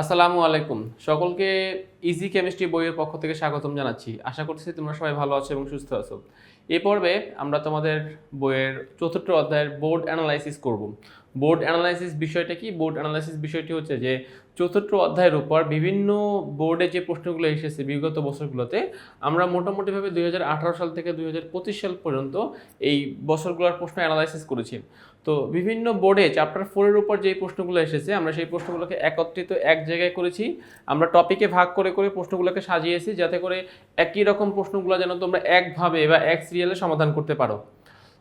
আসসালামু আলাইকুম। সকলকে ইজি কেমিস্ট্রি বইয়ের পক্ষ থেকে স্বাগতম জানাচ্ছি। আশা করছি তোমরা সবাই ভালো আছো এবং সুস্থ আছো। এ পর্বে আমরা তোমাদের বইয়ের চতুর্থ অধ্যায়ের বোর্ড অ্যানালাইসিস করব। বোর্ড অ্যানালাইসিস বিষয়টা কি? বোর্ড অ্যানালাইসিস বিষয়টি হচ্ছে যে, চতুর্থ অধ্যায়ের উপর বিভিন্ন বোর্ডে যে প্রশ্নগুলো এসেছে বিগত বছরগুলোতে, আমরা মোটামুটিভাবে দুই হাজার আঠারো সাল থেকে দুই হাজার পঁচিশ সাল পর্যন্ত এই বছরগুলোর প্রশ্ন অ্যানালাইসিস করেছি। তো বিভিন্ন বোর্ডে চ্যাপ্টার ফোরের উপর যে প্রশ্নগুলো এসেছে, আমরা সেই প্রশ্নগুলোকে একত্রিত এক জায়গায় করেছি। আমরা টপিকে ভাগ করে করে প্রশ্নগুলোকে সাজিয়েছি, যাতে করে একই রকম প্রশ্নগুলো যেন তোমরা একভাবে বা এক সিরিয়ালে সমাধান করতে পারো।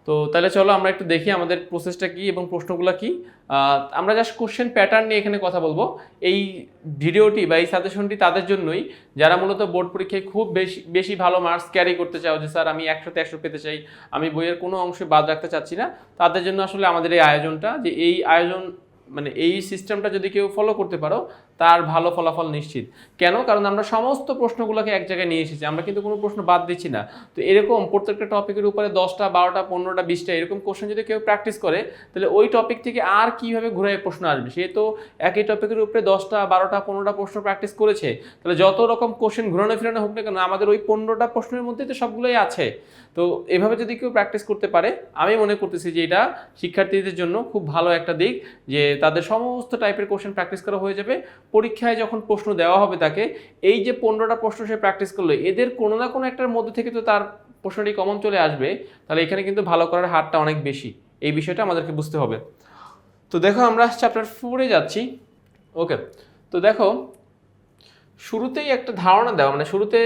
তো তাহলে চলো আমরা একটু দেখি আমাদের প্রসেসটা কি এবং প্রশ্নগুলো কি। আমরা জাস্ট কোশ্চেন প্যাটার্ন নিয়ে এখানে কথা বলব। এই ভিডিওটি বা এই সাজেশনটি তাদের জন্যই। যারা মূলত বোর্ড পরীক্ষায় খুব বেশি বেশি ভালো মার্কস ক্যারি করতে চাও যে, স্যার, আমি একশোতে একশো পেতে চাই, আমি বইয়ের কোনো অংশে বাদ রাখতে চাচ্ছি না। তাদের জন্য আসলে আমাদের এই আয়োজনটা যে, এই আয়োজন মানে এই সিস্টেমটা যদি কেউ ফলো করতে পারো তার ভালো ফলাফল নিশ্চিত। কেন? কারণ আমরা সমস্ত প্রশ্নগুলোকে এক জায়গায় নিয়ে এসেছি, আমরা কিন্তু কোনো প্রশ্ন বাদ দিচ্ছি না। তো এরকম প্রত্যেকটা টপিকের উপরে দশটা, বারোটা, পনেরোটা, বিশটা এরকম কোশ্চেন যদি কেউ প্র্যাকটিস করে, তাহলে ওই টপিক থেকে আর কীভাবে ঘুরে প্রশ্ন আসবে? সে তো একই টপিকের উপরে দশটা, বারোটা, পনেরোটা প্রশ্ন প্র্যাকটিস করেছে। তাহলে যত রকম কোশ্চেন ঘুরানো ফিরানো হোক না কেন, আমাদের ওই পনেরোটা প্রশ্নের মধ্যে তো সবগুলোই আছে। তো এভাবে যদি কেউ প্র্যাকটিস করতে পারে, আমি মনে করতেছি যে এটা শিক্ষার্থীদের জন্য খুব ভালো একটা দিক, যে তাদের সমস্ত টাইপের কোশ্চেন প্র্যাকটিস করা হয়ে যাবে। পরীক্ষায় যখন প্রশ্ন দেওয়া হবে তাকে, এই যে পনেরোটা প্রশ্ন সে প্র্যাকটিস করল, এদের কোনো না কোনো একটার মধ্যে থেকে তো তার প্রশ্নটি কমন চলে আসবে। তাহলে এখানে কিন্তু ভালো করার হারটা অনেক বেশি। এই বিষয়টা আমাদেরকে বুঝতে হবে। তো দেখো আমরা চ্যাপ্টার ফোরে যাচ্ছি। ওকে তো দেখো, শুরুতেই একটা ধারণা দেওয়া মানে শুরুতে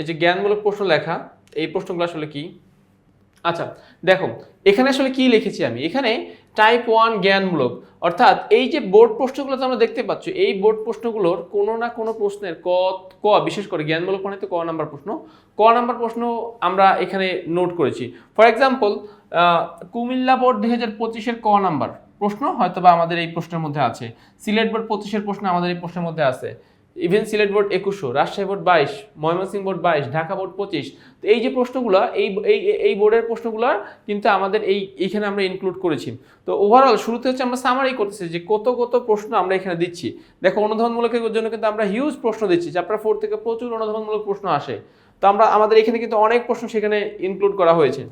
এই যে জ্ঞানমূলক প্রশ্ন লেখা, এই প্রশ্নগুলো আসলে কি? আচ্ছা দেখো, এখানে আসলে কি লিখেছি আমি? এখানে টাইপ ওয়ান জ্ঞানমূলক। অর্থাৎ এই যে বোর্ড প্রশ্নগুলো তোমরা দেখতে পাচ্ছ, এই বোর্ড প্রশ্নগুলোর কোনো না কোনো প্রশ্নের ক ক, বিশেষ করে জ্ঞানমূলক মানে তো ক নাম্বার প্রশ্ন। ক নাম্বার প্রশ্ন আমরা এখানে নোট করেছি। ফর এক্সাম্পল কুমিল্লা বোর্ড দুই হাজার পঁচিশের ক নাম্বার প্রশ্ন হয়তো বা আমাদের এই প্রশ্নের মধ্যে আছে। সিলেট বোর্ড পঁচিশের প্রশ্ন আমাদের এই প্রশ্নের মধ্যে আছে। ইভেন সিলেট বোর্ড একুশশো, রাজশাহী বোর্ড বাইশ, ময়মনসিংহ বোর্ড বাইশ, ঢাকা বোর্ড পঁচিশ। তো এই যে প্রশ্নগুলো, এই এই বোর্ডের প্রশ্নগুলো কিন্তু আমাদের এই, এইখানে আমরা ইনক্লুড করেছি। তো ওভারঅল শুরুতে হচ্ছে আমরা সামারি করতেছি যে কত কত প্রশ্ন আমরা এখানে দিচ্ছি। দেখো, অনুধাবনমূলকের জন্য কিন্তু আমরা হিউজ প্রশ্ন দিচ্ছি চ্যাপ্টার ফোর থেকে প্রচুর অনুধাবনমূলক প্রশ্ন আসে। তো আমরা, আমাদের এখানে কিন্তু অনেক প্রশ্ন সেখানে ইনক্লুড করা হয়েছে।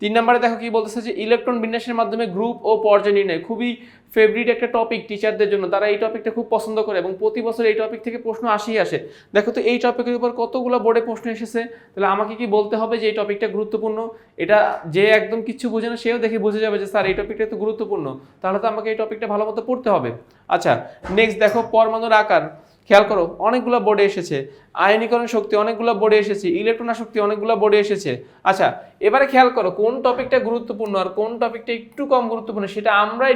তিন নম্বরে দেখো কি বলতেছে যে ইলেকট্রন বিন্যাসের মাধ্যমে গ্রুপ ও পর্যায় নির্ণয় খুবই ফেভারিট একটা টপিক টিচারদের জন্য। তারা এই টপিকটা খুব পছন্দ করে এবং প্রতি বছর এই টপিক থেকে প্রশ্ন আসেই আসে। দেখো তো এই টপিকের উপর কতগুলো বোর্ডে প্রশ্ন এসেছে? তাহলে আমাকে কি বলতে হবে যে এই টপিকটা গুরুত্বপূর্ণ? এটা যে একদম কিছু বোঝে না, সেও দেখে বুঝে যাবে যে, স্যার, এই টপিকটা তো গুরুত্বপূর্ণ। তাহলে তো আমাকে এই টপিকটা ভালো মতো পড়তে হবে। আচ্ছা নেক্সট দেখো, পরমাণুর আকার। খেয়াল করো, অনেকগুলো বোর্ডে এসেছে। আয়নীকরণ শক্তি অনেকগুলো বোর্ডে এসেছে ইলেকট্রন শক্তি অনেকগুলো বোর্ডে এসেছে। আচ্ছা এবারে খেয়াল করো, কোন টপিকটা গুরুত্বপূর্ণ আর কোন টপিকটা একটু কম গুরুত্বপূর্ণ সেটা আমরাই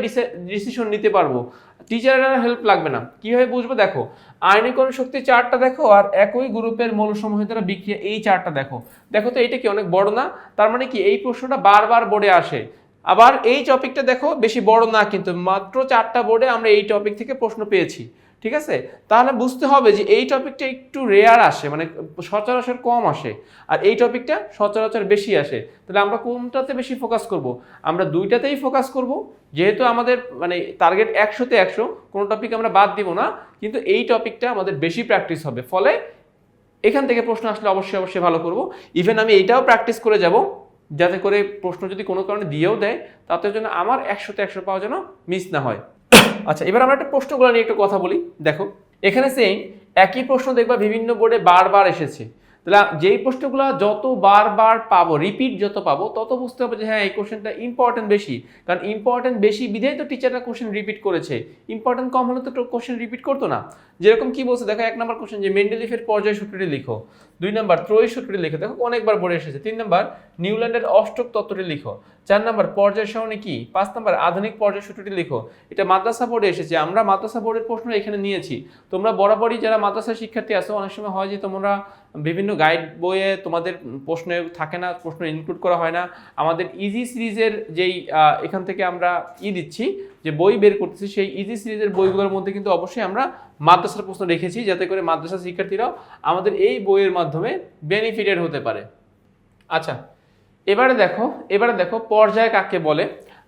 ডিসিশন নিতে পারব। টিচারের হেল্প লাগবে না। কীভাবে বুঝব? দেখো, আয়নীকরণ শক্তি চারটা দেখো আর একই গ্রুপের মৌলসমূহ দ্বারা বিক্রিয়া এই চারটা দেখো। দেখো তো, এইটা কি অনেক বড় না? তার মানে কি, এই প্রশ্নটা বারবার বোর্ডে আসে। আবার এই টপিকটা দেখো, বেশি বড় না, কিন্তু মাত্র চারটা বোর্ডে আমরা এই টপিক থেকে প্রশ্ন পেয়েছি। ঠিক আছে? তাহলে বুঝতে হবে যে এই টপিকটা একটু রেয়ার আসে মানে সচরাচর কম আসে, আর এই টপিকটা সচরাচর বেশি আসে। তাহলে আমরা কোনটাতে বেশি ফোকাস করব? আমরা দুইটাতেই ফোকাস করব, যেহেতু আমাদের মানে টার্গেট একশোতে একশো, কোনো টপিক আমরা বাদ দিব না, কিন্তু এই টপিকটা আমাদের বেশি প্র্যাকটিস হবে। ফলে এখান থেকে প্রশ্ন আসলে অবশ্যই অবশ্যই ভালো করব। ইভেন আমি এইটাও প্র্যাকটিস করে যাব, যাতে করে প্রশ্ন যদি কোনো কারণে দিয়েও দেয়, তাতে যেন আমার একশোতে একশো পাওয়া যেন মিস না হয়। আচ্ছা এবার আমরা একটা প্রশ্নগুলো নিয়ে একটু কথা বলি। দেখো, এখানে সেই একই প্রশ্ন দেখবা বিভিন্ন বোর্ডে বারবার এসেছে। তাহলে যেই প্রশ্নগুলো যত বারবার পাবো রিপিট যত পাবো, তত বুঝতে হবে যে হ্যাঁ এই কোশ্চেনটা ইম্পর্টেন্ট বেশি। কারণ ইম্পর্টেন্ট বেশি বিধায় তো টিচাররা কোশ্চেন রিপিট করেছে। ইম্পর্টেন্ট কম হলে তো কোশ্চেন রিপিট করতো না। যেরকম কি বলছে, দেখো এক নম্বর কোশ্চেন যে মেন্ডেলিফের পর্যায় সূত্রটি লিখো। দুই নম্বর ত্রয়ী সূত্রটি লিখো। দেখো অনেকবার পড়ে এসেছে। তিন নম্বর নিউল্যান্ডের অষ্টক তত্ত্বটি লিখো। চার নম্বর পর্যায় সরণি কি? পাঁচ নম্বর আধুনিক পর্যায় সূত্রটি লিখো। এটা মাদ্রাসা বোর্ডে এসেছে। আমরা মাদ্রাসা বোর্ডের প্রশ্ন এখানে নিয়েছি। তোমরা বরাবরই যারা মাদ্রাসা শিক্ষার্থী আছো, অনেক সময় হয় যে তোমরা বিভিন্ন গাইড বইয়ে তোমাদের প্রশ্নে থাকে না, প্রশ্ন ইনক্লুড করা হয় না। আমাদের ইজি সিরিজের যেই এখান থেকে আমরা ই দিচ্ছি, যে বই বের করতেছি, সেই ইজি সিরিজের বইগুলোর মধ্যে কিন্তু অবশ্যই আমরা মাদ্রাসার প্রশ্ন রেখেছি, যাতে করে মাদ্রাসা শিক্ষার্থীরাও আমাদের এই বইয়ের মাধ্যমে বেনিফিটেড হতে পারে। আচ্ছা এবারে দেখো এবারে দেখো পর্যায় কাকে বলে?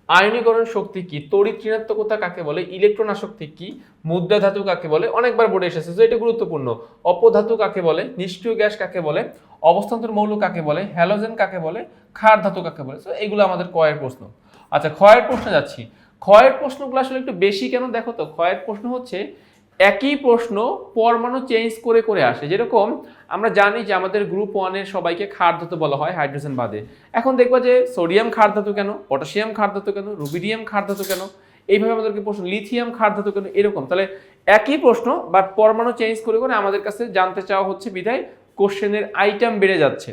আয়নীকরণ শক্তি কি? তড়িৎ ঋণাত্মকতা কাকে বলে? ইলেকট্রন আসক্তি কি? মুদ্রা ধাতু কাকে বলে? অনেকবার বোর্ডে এসেছে তো এটা গুরুত্বপূর্ণ। অপধাতু কাকে বলে? নিষ্ক্রিয় গ্যাস কাকে বলে? অবস্থান্তর মৌল কাকে বলে? হ্যালোজেন কাকে বলে? ক্ষার ধাতু কাকে বলে? তো এগুলো আমাদের কয়ের প্রশ্ন। আচ্ছা ক্ষয়ের প্রশ্নে যাচ্ছি। ক্ষয়ের প্রশ্নগুলো আসলে একটু বেশি কেন? দেখো তো, ক্ষয়ের প্রশ্ন হচ্ছে একই প্রশ্ন পরমাণু চেঞ্জ করে করে আসে। যেরকম আমরা জানি যে আমাদের গ্রুপ ওয়ানের সবাইকে ক্ষার ধাতু বলা হয় হাইড্রোজেন বাদে। এখন দেখবা যে সোডিয়াম ক্ষার ধাতু কেন? পটাশিয়াম ক্ষার ধাতু কেন? রুবিডিয়াম ক্ষার ধাতু কেন? এইভাবে আমাদেরকে প্রশ্ন লিথিয়াম ক্ষার ধাতু কেন? এরকম। তাহলে একই প্রশ্ন বাট পরমাণু চেঞ্জ করে করে আমাদের কাছে জানতে চাওয়া হচ্ছে বিধায় কোশ্চেনের আইটেম বেড়ে যাচ্ছে।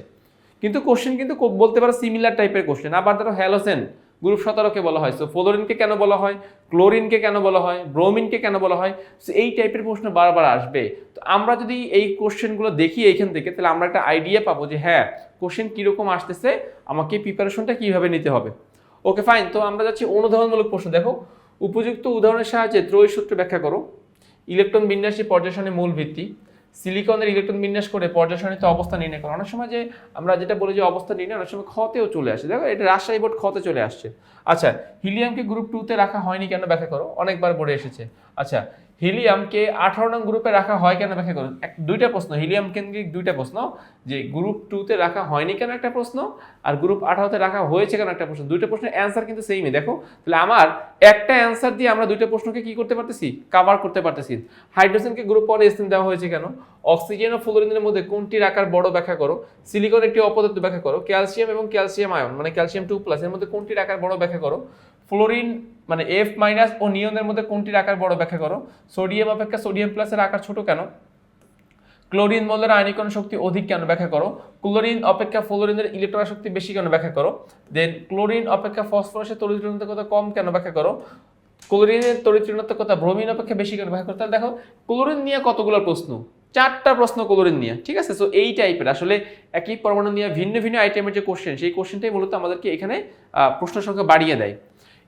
কিন্তু কোশ্চেন কিন্তু বলতে পারো সিমিলার টাইপের কোশ্চেন আবার ধরো হ্যালোসেন গ্রুপ সতেরোকে বলা হয়। সো ফ্লোরিনকে কেন বলা হয়? ক্লোরিনকে কেন বলা হয়? ব্রোমিনকে কেন বলা হয়? সো এই টাইপের প্রশ্ন বারবার আসবে। তো আমরা যদি এই কোশ্চেনগুলো দেখি এইখান থেকে, তাহলে আমরা একটা আইডিয়া পাবো যে হ্যাঁ কোশ্চেন কীরকম আসতেছে, আমাকে প্রিপারেশনটা কীভাবে নিতে হবে? ওকে ফাইন তো আমরা যাচ্ছি অনুধাবনমূলক প্রশ্ন। দেখো, উপযুক্ত উদাহরণের সাহায্যে ত্রয়ী সূত্র ব্যাখ্যা করো। ইলেকট্রন বিন্যাসী পর্যায়সারণী মূল ভিত্তি। সিলিকনের ইলেকট্রন বিন্যাস করে পর্যায়সারণীতে অবস্থা নির্ণয় করে। অনেক সময় যে আমরা যেটা বলি যে অবস্থা নির্ণয়, অনেক সময় ক্ষতেও চলে আসে। দেখো, এটা রাজশাহী বোর্ড ক্ষতে চলে আসছে। আচ্ছা হিলিয়ামকে গ্রুপ টুতে রাখা হয়নি কেন? ব্যাখ্যা করো। অনেকবার বোর্ডে এসেছে। আচ্ছা হিলিয়ামকে আঠারো নং গ্রুপে রাখা হয় কেন? ব্যাখ্যা করো এক, দুইটা প্রশ্ন, হিলিয়াম কেন্দ্রিক দুইটা প্রশ্ন, যে গ্রুপ টুতে রাখা হয়নি কেন একটা প্রশ্ন, আর গ্রুপ আঠারোতে রাখা হয়েছে কেন একটা প্রশ্ন। দুইটা প্রশ্নের অ্যান্সার কিন্তু সেমই দেখো, তাহলে আমার একটা অ্যান্সার দিয়ে আমরা দুইটা প্রশ্নকে কি করতে পারতেছি? কাভার করতে পারতেছি। হাইড্রোজেনকে গ্রুপ ওয়ানে স্থান দেওয়া হয়েছে কেন? অক্সিজেন ও ফ্লোরিনের মধ্যে কোনটির আকার বড় ব্যাখ্যা করো? সিলিকন একটি অপদার্থ ব্যাখ্যা করো। ক্যালসিয়াম এবং ক্যালসিয়াম আয়ন মানে ক্যালসিয়াম টু প্লাস এর মধ্যে কোনটির আকার বড় ব্যাখ্যা করো? ফ্লোরিন মানে এফ মাইনাস ও নিয়নের মধ্যে কোনটির আকার বড় ব্যাখ্যা করো? সোডিয়াম অপেক্ষা সোডিয়াম প্লাসের আকার ছোট কেন? ক্লোরিন মৌলের আয়নীকরণ শক্তি অধিক কেন ব্যাখ্যা করো? ক্লোরিন অপেক্ষা ফ্লোরিনের ইলেকট্রন শক্তি বেশি কেন ব্যাখ্যা করো? দেন ক্লোরিন অপেক্ষা ফসফরাসের তড়িৎ ঋণাত্মকতা কম কেন ব্যাখ্যা করো? ক্লোরিনের তড়িৎ ঋণাত্মকতা ব্রোমিন অপেক্ষা বেশি কেন ব্যাখ্যা করো? তাহলে দেখো ক্লোরিন নিয়ে কতগুলো প্রশ্ন? চারটা প্রশ্ন ক্লোরিন নিয়ে, ঠিক আছে? সো এই টাইপের আসলে একই পরমাণু নিয়ে ভিন্ন ভিন্ন আইটেমের যে কোশ্চেন সেই কোশ্চেনটাই মূলত আমাদেরকে এখানে প্রশ্ন সংখ্যা বাড়িয়ে দেয়।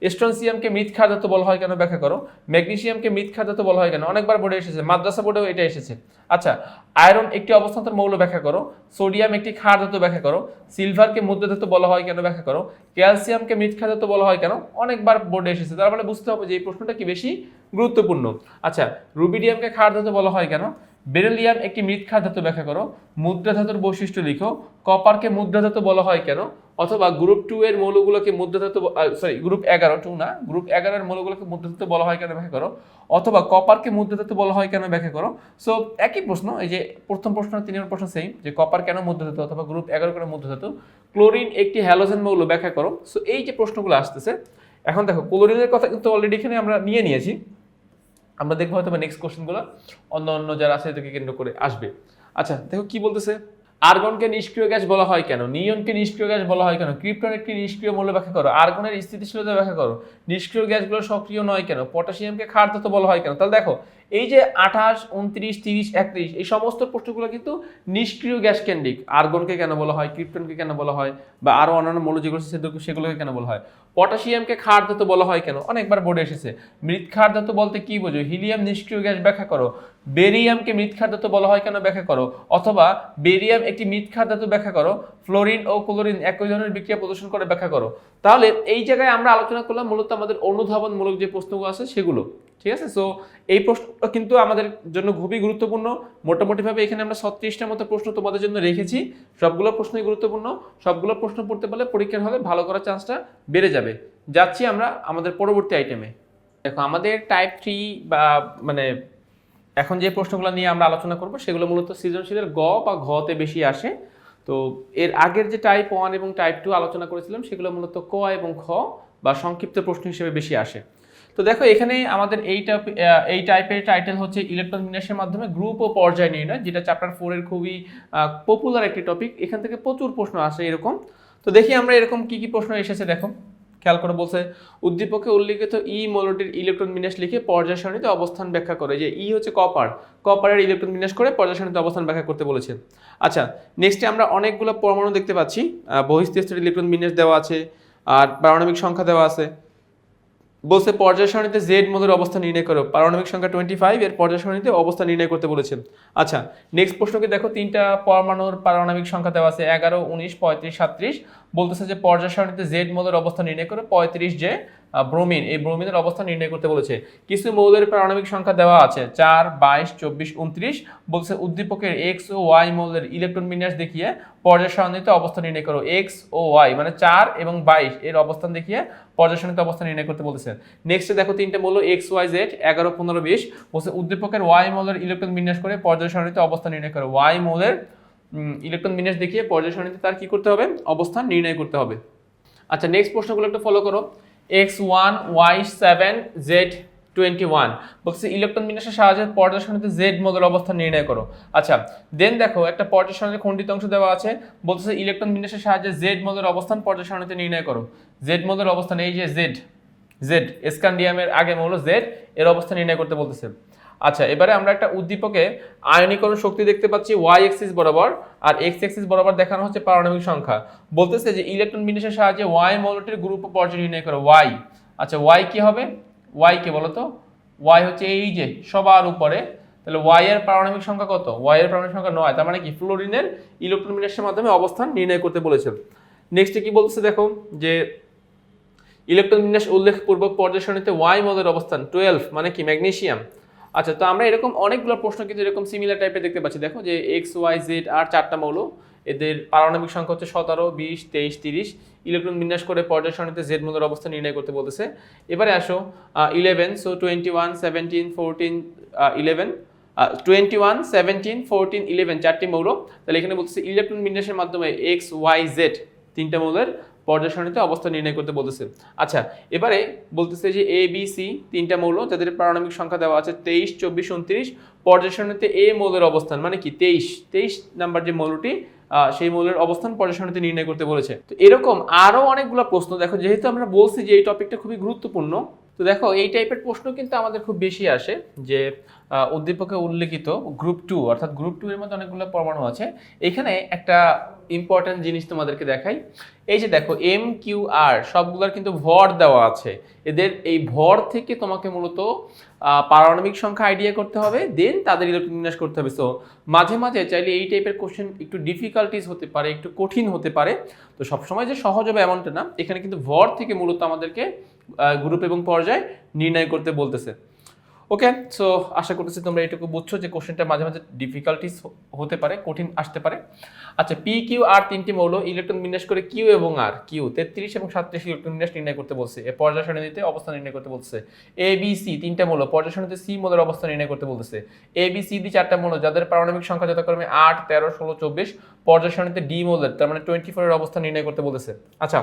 স্ট্রনসিয়ামকে মৃৎ ক্ষার ধাতু বলা হয় কেন? ব্যাখ্যা করো। ম্যাগনেসিয়ামকে মৃৎ ক্ষার ধাতু বলা হয় কেন? অনেকবার বোর্ডে এসেছে, মাদ্রাসা বোর্ডেও এটা এসেছে। আচ্ছা আয়রন একটি অবস্থান্তর মৌল ব্যাখ্যা করো, সোডিয়াম একটি ক্ষার ধাতু ব্যাখ্যা করো, সিলভারকে মুদ্রা ধাতু বলা হয় কেন ব্যাখ্যা করো, ক্যালসিয়ামকে মৃৎ ক্ষার ধাতু বলা হয় কেন? অনেকবার বোর্ডে এসেছে, তার মানে বুঝতে হবে যে এই প্রশ্নটা কি বেশি গুরুত্বপূর্ণ। আচ্ছা রুবিডিয়ামকে ক্ষার ধাতু বলা হয় কেন? বেরিলিয়াম একটি মৃৎ ধাতু ব্যাখ্যা করো। মুদ্রা ধাতুর বৈশিষ্ট্য লিখো। কপারকে মুদ্রা ধাতু বলা হয় কেন? অথবা গ্রুপ টু এর মৌলগুলোকে মুদ্রা ধাতু সরি গ্রুপ এগারো টু না গ্রুপ এগারোর মৌলগুলোকে মুদ্রা ধাতু বলা হয় কেন ব্যাখ্যা করো? অথবা কপারকে মুদ্রা ধাতু বলা হয় কেন ব্যাখ্যা করো? সো একই প্রশ্ন, এই যে প্রথম প্রশ্ন তিন নম্বর প্রশ্ন সেম যে কপার কেন মুদ্রা ধাতু অথবা গ্রুপ এগারো কেন মুদ্রা ধাতু? ক্লোরিন একটি হ্যালোজেন মৌল ব্যাখ্যা করো। সো এই যে প্রশ্নগুলো আসতেছে, এখন দেখো ক্লোরিনের কথা কিন্তু অলরেডি এখানে আমরা নিয়ে নিয়েছি। আমরা দেখব হয়তো নেক্সট কোশ্চেনগুলো অন্য অন্য যারা আছে এদেরকে কেন্দ্র করে আসবে। আচ্ছা দেখো কি বলতেছে? আর্গনকে নিষ্ক্রিয় গ্যাস বলা হয় কেন? নিয়নকে নিষ্ক্রিয় গ্যাস বলা হয় কেন? ক্রিপ্টন একটি নিষ্ক্রিয় মূল্য ব্যাখ্যা করো। আর্গনের স্থিতিশীলতা ব্যাখ্যা করো। নিষ্ক্রিয় গ্যাসগুলো সক্রিয় নয় কেন? পটাশিয়ামকে ক্ষার ধাতু বলা হয় কেন? তাহলে দেখো এই যে আঠাশ, উনত্রিশ, তিরিশ, একত্রিশ, এই সমস্ত প্রশ্নগুলো কিন্তু নিষ্ক্রিয় গ্যাস কেন্দ্রিক। আর্গনকে কেন বলা হয়, ক্রিপ্টনকে কেন বলা হয়, বা আরও অন্যান্য মৌল যেগুলো সেগুলো- সেগুলোকে কেন বলা হয়? পটাশিয়ামকে ক্ষার ধাতু বলা হয় কেন? অনেকবার বোর্ডে এসেছে। মৃৎ ক্ষার ধাতু বলতে কি বোঝো? হিলিয়াম নিষ্ক্রিয় গ্যাস ব্যাখ্যা করো। বেরিয়ামকে মৃৎ ক্ষার ধাতু বলা হয় কেন ব্যাখ্যা করো? অথবা বেরিয়াম একটি মৃৎ ক্ষার ধাতু ব্যাখ্যা করো, ফ্লোরিন ও ক্লোরিন একই ধরনের বিক্রিয়া প্রদর্শন করে ব্যাখ্যা করো। তাহলে এই জায়গায় আমরা আলোচনা করলাম মূলত আমাদের অনুধাবনমূলক যে প্রশ্নগুলো আছে, সেগুলো। ঠিক আছে? সো এই প্রশ্নটা কিন্তু আমাদের জন্য খুবই গুরুত্বপূর্ণ। মোটামুটিভাবে এখানে আমরা ছত্রিশটার মতো প্রশ্ন তোমাদের জন্য রেখেছি। সবগুলো প্রশ্নই গুরুত্বপূর্ণ। সবগুলো প্রশ্ন পড়তে পারলে পরীক্ষার হলে ভালো করার চান্সটা বেড়ে যাবে। যাচ্ছি আমরা আমাদের পরবর্তী আইটেমে দেখো, আমাদের টাইপ থ্রি বা মানে এখন যে প্রশ্নগুলো নিয়ে আমরা আলোচনা করব, সেগুলো মূলত সৃজনশীলের গ বা ঘতে বেশি আসে। তো, এর আগের যে টাইপ ওয়ান এবং টাইপ টু আলোচনা করেছিলাম, সেগুলো মূলত ক এবং খ বা সংক্ষিপ্ত প্রশ্ন হিসেবে বেশি আসে। তো দেখো, এখানে আমাদের এই টাইপ- এই টাইপের টাইটেল হচ্ছে ইলেকট্রন বিন্যাসের মাধ্যমে গ্রুপ ও পর্যায় নির্ণয়, যেটা চ্যাপ্টার ফোরের খুবই পপুলার একটি টপিক এখান থেকে প্রচুর প্রশ্ন আসে এরকম। তো দেখি আমরা এরকম কি কি প্রশ্ন এসেছে, দেখো। খেয়াল করে বলছে, উদ্দীপকে উল্লিখিত ই মৌলটির ইলেকট্রন বিন্যাস লিখে পর্যায় সারণীতে অবস্থান ব্যাখ্যা করে, যে ই হচ্ছে কপার কপারের ইলেকট্রন বিন্যাস করে পর্যায় সারণীতে অবস্থান ব্যাখ্যা করতে বলেছে। আচ্ছা নেক্সটে আমরা অনেকগুলো পরমাণু দেখতে পাচ্ছি। বহিস্থির ইলেকট্রন বিন্যাস দেওয়া আছে, আর পারমাণবিক সংখ্যা দেওয়া আছে। বলছে, পর্যায় সারণীতে জেড মৌলের অবস্থা নির্ণয় করো। পারমাণবিক সংখ্যা টোয়েন্টি ফাইভ এর পর্যায় সারণীতে অবস্থা নির্ণয় করতে বলেছেন। আচ্ছা নেক্সট প্রশ্নকে দেখো, তিনটা পরমাণুর পারমাণবিক সংখ্যা দেওয়া আছে, এগারো, উনিশ, পঁয়ত্রিশ সাত্রিশ বলতেছে যে, পর্যায় সারণীতে জেড মৌলের অবস্থা নির্ণয় করো, পঁয়ত্রিশ যে ব্রোমিন। এই ব্রোমিনের অবস্থা নির্ণয় করতে বলেছে। কিছু মৌলের পারমাণবিক সংখ্যা দেওয়া আছে। চার, বাইশ, চব্বিশ, উনত্রিশ বলছে উদ্দীপকের এক্স ও ওয়াই মৌলের ইলেকট্রন বিন্যাস দেখিয়ে পর্যায় সারণীতে অবস্থা নির্ণয় করো। এক্স ও ওয়াই মানে চার এবং বাইশ এর অবস্থান দেখিয়ে পর্যায় সারণীতে অবস্থান নির্ণয় করতে বলেছে। নেক্সটে দেখো তিনটে মৌল এক্স, ওয়াই, জেড, এগারো, পনেরো, বিশ বলছে উদ্দীপকের ওয়াই মৌলের ইলেকট্রন বিন্যাস করে পর্যায় সারণীতে অবস্থান নির্ণয় করো। ওয়াই মৌলের ইলেকট্রন বিন্যাস দেখিয়ে পর্যায় তার কি করতে হবে? অবস্থান নির্ণয় করতে হবে। আচ্ছা নেক্সট প্রশ্নগুলো একটু ফলো করো। X one Y seven Z twenty one বলছে ইলেকট্রন বিন্যাসের সাহায্যে পর্যায় সারণীতে জেড মৌলের অবস্থান নির্ণয় করো। আচ্ছা দেন দেখো, একটা পর্যায় সারণীর খণ্ডিত অংশ দেওয়া আছে। বলছে ইলেকট্রন বিন্যাসের সাহায্যে জেড মৌলের অবস্থান পর্যায় সারণীতে নির্ণয় করো। জেড মৌলের অবস্থান, এই যে জেড জেড স্ক্যান্ডিয়ামের আগে মৌল জেড এর অবস্থান নির্ণয় করতে বলতেছে। আচ্ছা এবারে আমরা একটা উদ্দীপকে আয়নীকরণ শক্তি দেখতে পাচ্ছি ওয়াই এক্সিস বরাবর, আর এক্স এক্সিস বরাবর দেখানো হচ্ছে পারমাণবিক সংখ্যা। বলতেছে যে ইলেকট্রন বিন্যাসের সাহায্যে ওয়াই মৌলটির গ্রুপ পর্যায় নির্ণয় করো ওয়াই আচ্ছা ওয়াই কি হবে? ওয়াই কে বলো তো? ওয়াই হচ্ছে এই যে সবার উপরে। তাহলে ওয়াই এর পারমাণবিক সংখ্যা কত? ওয়াই এর পারমাণবিক সংখ্যা নয়, তার মানে কি? ফ্লোরিনের ইলেকট্রন বিন্যাসের মাধ্যমে অবস্থান নির্ণয় করতে বলেছে। নেক্সটে কি বলতেছে দেখো, যে ইলেকট্রন বিন্যাস উল্লেখপূর্বক পর্যায় সারণীতে ওয়াই মলের অবস্থান টুয়েলভ মানে কি? ম্যাগনেসিয়াম আচ্ছা তো আমরা এরকম অনেকগুলো প্রশ্ন কিন্তু এরকম সিমিলার টাইপের দেখতে পাচ্ছি। দেখো যে এক্স ওয়াই জেড আর চারটা মৌল, এদের পারমাণবিক সংখ্যা হচ্ছে সতেরো, বিশ, তেইশ, তিরিশ। ইলেকট্রন বিন্যাস করে পর্যায় সারণীতে জেড মৌলের অবস্থান নির্ণয় করতে বলতেছে। এবারে আসো eleven so twenty one seventeen fourteen eleven twenty one seventeen fourteen eleven চারটি মৌল। তাহলে এখানে বলতেছে ইলেকট্রন বিন্যাসের মাধ্যমে এক্স ওয়াই জেড তিনটা মৌলের পর্যায় সারণীতে অবস্থান নির্ণয় করতে বলতেছে। আচ্ছা এবারে বলতেছে যে এ বি সি তিনটা মৌল, যাদের পারমাণবিক সংখ্যা দেওয়া আছে তেইশ, চব্বিশ, উনত্রিশ পর্যায় সারণীতে এ মৌলের অবস্থান মানে কি তেইশ তেইশ নাম্বার যে মৌলটি সেই মৌলের অবস্থান পর্যায় নির্ণয় করতে বলেছে। তো এরকম আরও অনেকগুলো প্রশ্ন, দেখো যেহেতু আমরা বলছি যে এই টপিকটা খুবই গুরুত্বপূর্ণ তো দেখো, এই টাইপের প্রশ্ন কিন্তু আমাদের খুব বেশি আসে যে উদ্দীপকে উল্লেখিত গ্রুপ টু অর্থাৎ গ্রুপ টু এর মধ্যে অনেকগুলো পরমাণু আছে। এখানে একটা ইম্পর্টেন্ট জিনিস তোমাদেরকে দেখাই। এই যে দেখো এম কিউ আর সবগুলোর কিন্তু ভর দেওয়া আছে। এদের এই ভর থেকে তোমাকে মূলত পারমাণবিক সংখ্যা আইডিয়া করতে হবে দেন তাদের ইলেকট্রন বিন্যাস করতে হবে। সো মাঝে মাঝে চাইলে এই টাইপের কোশ্চেন একটু ডিফিকাল্টিস হতে পারে, একটু কঠিন হতে পারে। তো সবসময় যে সহজ হবে এমনটা না। এখানে কিন্তু ভর থেকে মূলত আমাদেরকে গ্রুপ এবং পর্যায় নির্ণয় করতে বলতেছে। ওকে সো আশা করতেছি তোমরা এটুকু বুঝছ যে কোশ্চেনটা মাঝে মাঝে ডিফিকাল্টিস হতে পারে, কঠিন আসতে পারে। আচ্ছা পি কিউ আর তিনটি মৌল ইলেকট্রন বিন্যাস করে কিউ এবং আর কিউ তেত্রিশ এবং সাতত্রিশ ইলেকট্রন বিন্যাস নির্ণয় করতে বলছে। এ পর্যায় সারণীতে অবস্থান নির্ণয় করতে বলছে। এ বি সি তিনটা মৌল, পর্যায় সারণীতে সি মৌলের অবস্থান নির্ণয় করতে বলতেছে। এ বি সি ডি চারটা মৌল, যাদের পারমাণবিক সংখ্যা যথাক্রমে আট, তেরো, ষোলো, চব্বিশ, পর্যায় সারণীতে ডি মৌলের, তার মানে টোয়েন্টি ফোরের অবস্থান নির্ণয় করতে বলতেছে। আচ্ছা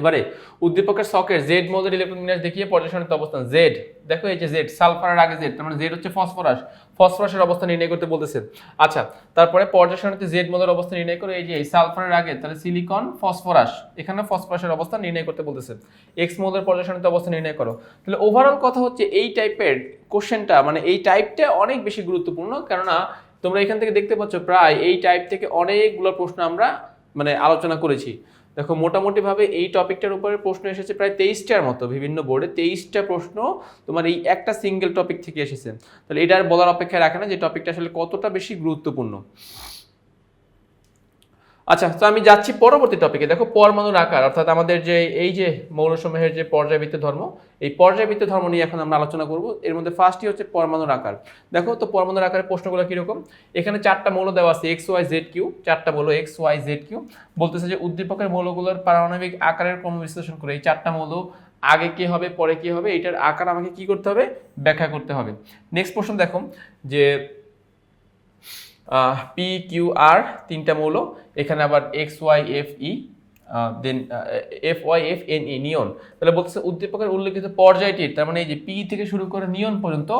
এবারে, উদ্দীপকের সকের জেড মৌলের ইলেকট্রন বিন্যাস দেখিয়ে পর্যায় অবস্থান। জেড দেখো এই যে জেড সালফারের আগে জেড তার মানে জেড হচ্ছে ফসফরাস ফসফরাসের অবস্থান নির্ণয় করতে বলতেছে আচ্ছা তারপরে পর্যায় জেড মৌলের অবস্থান নির্ণয় করে এই যে এই সালফারের আগে, তাহলে সিলিকন ফসফরাস এখানে ফসফরাসের অবস্থান নির্ণয় করতে বলতেছে এক্স মৌলের পর্যায় সারণীতে অবস্থান নির্ণয় করো। তাহলে ওভারঅল কথা হচ্ছে এই টাইপের কোশ্চেনটা মানে এই টাইপটা অনেক বেশি গুরুত্বপূর্ণ, কেননা তোমরা এখান থেকে দেখতে পাচ্ছ প্রায় এই টাইপ থেকে অনেকগুলো প্রশ্ন আমরা মানে আলোচনা করেছি। দেখো, মোটামুটিভাবে এই টপিকটার উপরে প্রশ্ন এসেছে প্রায় তেইশটার মতো, বিভিন্ন বোর্ডে তেইশটা প্রশ্ন তোমার এই একটা সিঙ্গেল টপিক থেকে এসেছে। তাহলে এটা আর বলার অপেক্ষা রাখে না যে টপিকটা আসলে কতটা বেশি গুরুত্বপূর্ণ। আচ্ছা তো আমি যাচ্ছি পরবর্তী টপিকে দেখো, পরমাণুর আকার, অর্থাৎ আমাদের যে এই যে মৌলসমূহের যে পর্যায়বৃত্ত ধর্ম, এই পর্যায়বৃত্ত ধর্ম নিয়ে এখন আমরা আলোচনা করব। এর মধ্যে ফার্স্টই হচ্ছে পরমাণুর আকার। দেখো, তো পরমাণুর আকারের প্রশ্নগুলো কীরকম? এখানে চারটা মৌল দেওয়া আছে এক্স ওয়াই জেড কিউ চারটা মৌল এক্স ওয়াই জেড কিউ বলতেছে যে উদ্দীপকের মৌলগুলোর পারমাণবিক আকারের ক্রম বিশ্লেষণ করে। এই চারটা মৌল, আগে কি হবে, পরে কি হবে, এটার আকার আমাকে কি করতে হবে? ব্যাখ্যা করতে হবে। নেক্সট প্রশ্ন দেখো, যে পি কিউ আর তিনটা মৌল। এখানে আবার X Y F E then F Y F N E neon. তাহলে বলতেছে উদ্দীপকের উল্লেখিত পর্যায়টির তার মানে এই যে পি থেকে শুরু করে নিয়ন পর্যন্ত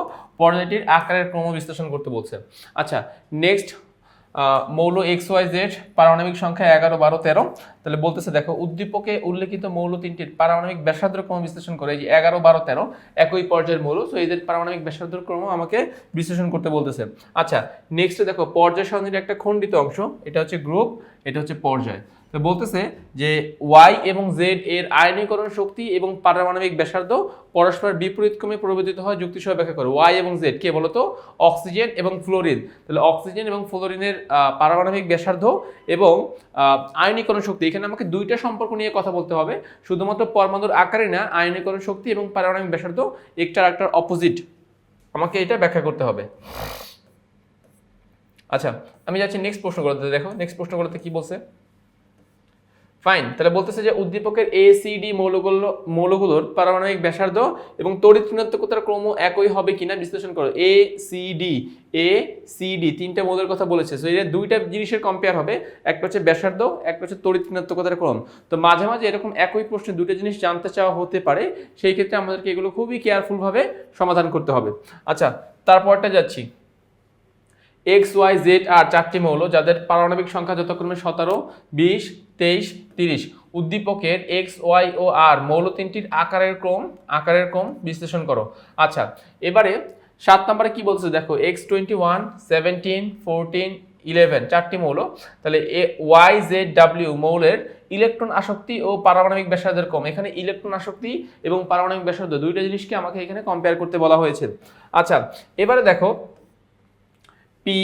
পর্যায়টির আকারের ক্রম বিশ্লেষণ করতে বলছে। আচ্ছা নেক্সট মৌল এক্স ওয়াই জেড পারমাণবিক সংখ্যা এগারো, বারো, তেরো। তাহলে বলতেছে, দেখো, উদ্দীপকে উল্লেখিত মৌল তিনটির পারমাণবিক ব্যাসার্ধ ক্রম বিশ্লেষণ করে এই যে এগারো, বারো, তেরো, একই পর্যায়ের মৌল তো এদের পারমাণবিক ব্যাসার্ধ ক্রম আমাকে বিশ্লেষণ করতে বলতেছে। আচ্ছা নেক্সট দেখো, পর্যায় সারণীর একটা খণ্ডিত অংশ, এটা হচ্ছে গ্রুপ, এটা হচ্ছে পর্যায়। তো বলতেছে যে ওয়াই এবং জেড এর আয়নীকরণ শক্তি এবং পারমাণবিক ব্যাসার্ধ পরস্পর বিপরীত ক্রমে প্রবর্তিত হয়, যুক্তিসহ ব্যাখ্যা করো। ওয়াই এবং জেড কে বলতো? অক্সিজেন এবং ফ্লোরিন। তাহলে অক্সিজেন এবং ফ্লোরিনের পারমাণবিক ব্যাসার্ধ এবং আয়নীকরণ শক্তি এখানে আমাকে দুইটা সম্পর্ক নিয়ে কথা বলতে হবে। শুধুমাত্র পরমাণুর আকারে না, আয়নীকরণ শক্তি এবং পারমাণবিক ব্যাসার্ধ, একটার একটার অপোজিট আমাকে এটা ব্যাখ্যা করতে হবে। আচ্ছা আমি যাচ্ছি নেক্সট প্রশ্ন প্রশ্নগুলোতে। দেখো নেক্সট প্রশ্ন প্রশ্নগুলোতে কি বলছে? ফাইন তাহলে বলতেছে যে উদ্দীপকের এ সি ডি মৌলগুলো মৌলগুলোর পারমাণবিক ব্যাসার্ধ এবং তড়িৎ ঋণাত্মকতার ক্রম একই হবে কিনা বিশ্লেষণ করো। A C D A C D তিনটা মৌলের কথা বলেছে। সো এর দুইটা জিনিসের কম্পেয়ার হবে। একটা হচ্ছে ব্যাসার্ধ একটা হচ্ছে তড়িৎ ঋণাত্মকতার ক্রম। তো মাঝে মাঝে এরকম একই প্রশ্নে দুটো জিনিস জানতে চাওয়া হতে পারে। সেই ক্ষেত্রে আমাদেরকে এগুলো খুবই কেয়ারফুলভাবে সমাধান করতে হবে। আচ্ছা তারপরটা যাচ্ছি। এক্স ওয়াই জেড আর চারটি মৌল যাদের পারমাণবিক সংখ্যা যথাক্রমে সতেরো, বিশ তেইশ, তিরিশ। উদ্দীপকের এক্স ওয়াই ও আর মৌল তিনটির আকারের ক্রম আকারের ক্রম বিশ্লেষণ করো। আচ্ছা এবারে সাত নম্বরে কি বলছে? দেখো X twenty one seventeen fourteen eleven চারটি মৌল। তাহলে এ ওয়াই জেড ডাব্লিউ মৌলের ইলেকট্রন আসক্তি ও পারমাণবিক ব্যাসার্ধের কম এখানে ইলেকট্রন আসক্তি এবং পারমাণবিক ব্যাসার্ধ দুইটা জিনিসকে আমাকে এখানে কম্পেয়ার করতে বলা হয়েছে। আচ্ছা এবারে দেখো P